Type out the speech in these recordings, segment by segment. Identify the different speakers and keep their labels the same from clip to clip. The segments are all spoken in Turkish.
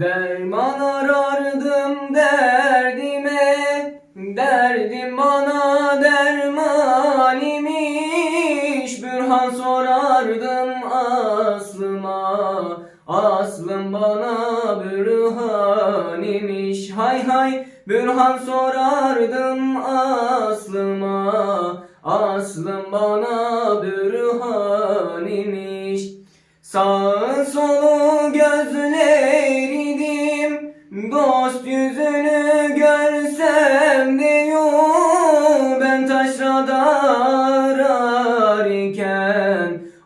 Speaker 1: Derman arardım derdime Derdim bana derman imiş. Bürhan sorardım aslıma Aslım bana bürhan imiş. Hay hay Bürhan sorardım aslıma Aslım bana bürhan imiş. Sağ solu gözleriydim Dost yüzünü görsem diyor Ben taşrada ararken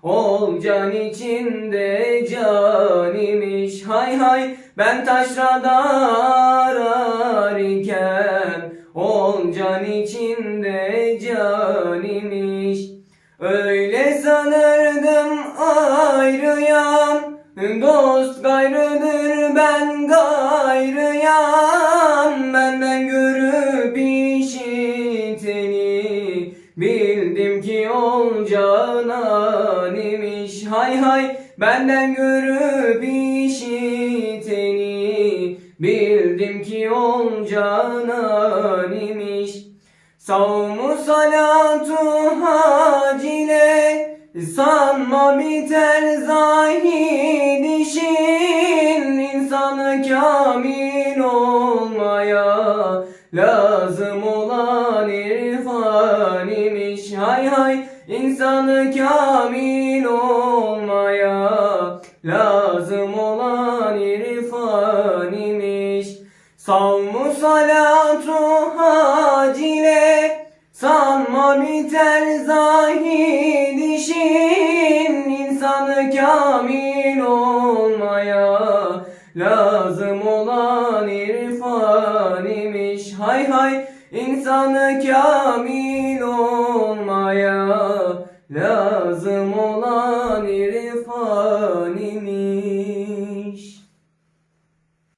Speaker 1: Ol can içinde can imiş Hay hay ben taşrada ararken Ol can içinde can imiş Öyle sanırdım ayrıyam Dost gayrıdır ben gayrıyam. Benden görüp işiteni Bildim ki ol canan imiş Hay hay benden görüp işiteni Bildim ki ol canan imiş Savmu salatu hacile Sanma biter zahid işin İnsanı kamil olmaya Lazım olan irfan imiş. Hay hay insanı kamil olmaya Lazım olan irfan imiş. Savmu salatu imiş Hay hay insanı kamil olmaya Lazım olan irfan imiş